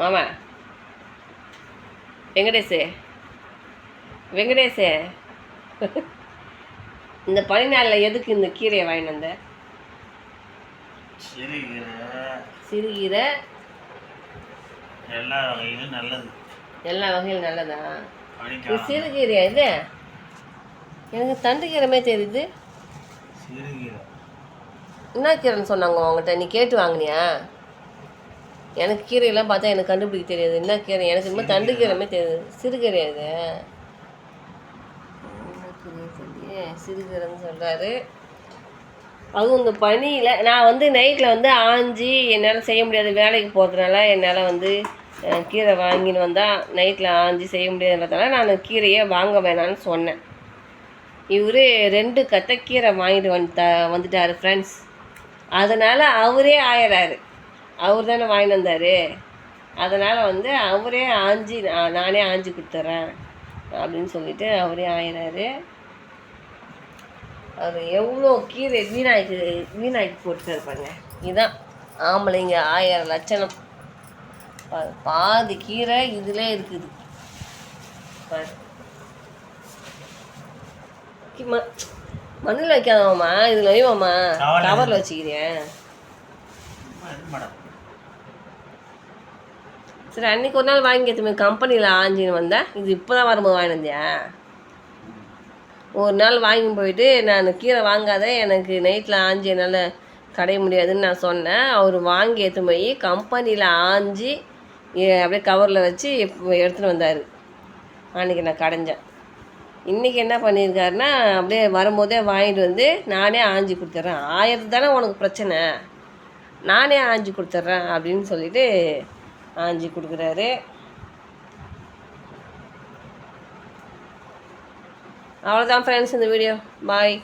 மாமா. வெங்கடேஷு வெங்கடேஷு இந்த பனி நாளில் எதுக்கு இந்த கீரையை வாங்கிட்டு வந்த? சிறுகீரை எல்லா வகையிலும் நல்லது. எல்லா வகையிலும் நல்லதா? இது சிறுகீரையா இது? எனக்கு தண்டு கீரைமே தெரியுது. என்ன கீரைன்னு சொன்னாங்க உங்கள்கிட்ட நீ கேட்டு வாங்கினியா? எனக்கு கீரையெல்லாம் பார்த்தா எனக்கு கண்டுபிடிக்க தெரியாது. என்ன கீரை? எனக்கு இன்னும் தண்டு கீரைமே தெரியாது. சிறுகீரை அது சிறுகீரைன்னு சொல்கிறாரு அதுவும் இந்த பனியில் நான் வந்து நைட்டில் வந்து ஆஞ்சி என்னால் செய்ய முடியாது. வேலைக்கு போகிறதுனால என்னால் வந்து கீரை வாங்கின்னு வந்தால் நைட்டில் ஆஞ்சி செய்ய முடியாதுன்றதால நான் கீரையே வாங்க வேணாம்னு சொன்னேன். இவர் ரெண்டு கத்தை கீரை வாங்கிட்டு வந்துட்டா வந்துட்டார் ஃப்ரெண்ட்ஸ் அதனால் அவரே ஆயிடுறாரு அவர் தானே வாங்கிட்டு வந்தார். அதனால் வந்து அவரே ஆஞ்சி நான் ஆஞ்சி கொடுத்துட்றேன் அப்படின்னு சொல்லிட்டு அவரே ஆயிறாரு. அவர் எவ்வளோ கீரை வீணாக்கி வீணாக்கி போட்டுருக்காரு பாருங்க. இதுதான் ஆம்பளைங்க ஆயிரம் லட்சணம். பாதி கீரை இதிலே இருக்குது. ம- மண்ணில் வைக்காதவாம்மா இதில் வைவாம்மா கவரில் வச்சுக்கிறேன் மேடம் சரி அன்னைக்கு ஒரு நாள் வாங்கி எடுத்துமே கம்பெனியில் ஆஞ்சின்னு வந்தேன். இது இப்போ தான் வரும்போது வாங்கிட்டு ஒரு நாள் வாங்கி போயிட்டு நான் கீரை வாங்காத எனக்கு நைட்டில் ஆஞ்சி என்னால் கடைய முடியாதுன்னு நான் சொன்னேன். அவர் வாங்கி எடுத்து போய் கம்பெனியில் ஆஞ்சி அப்படியே கவரில் வச்சு எடுத்துகிட்டு வந்தார். அன்றைக்கி நான் கடைஞ்சேன். இன்றைக்கி என்ன பண்ணியிருக்காருன்னா அப்படியே வரும்போதே வாங்கிட்டு வந்து நானே ஆஞ்சி கொடுத்துட்றேன். ஆயிரத்து தானே உனக்கு பிரச்சனை? நானே ஆஞ்சி கொடுத்துட்றேன் அப்படின்னு சொல்லிவிட்டு ஆஞ்சி கொடுக்குறாரு. அவ்வளோதான் ஃப்ரெண்ட்ஸ் இந்த வீடியோ பாய்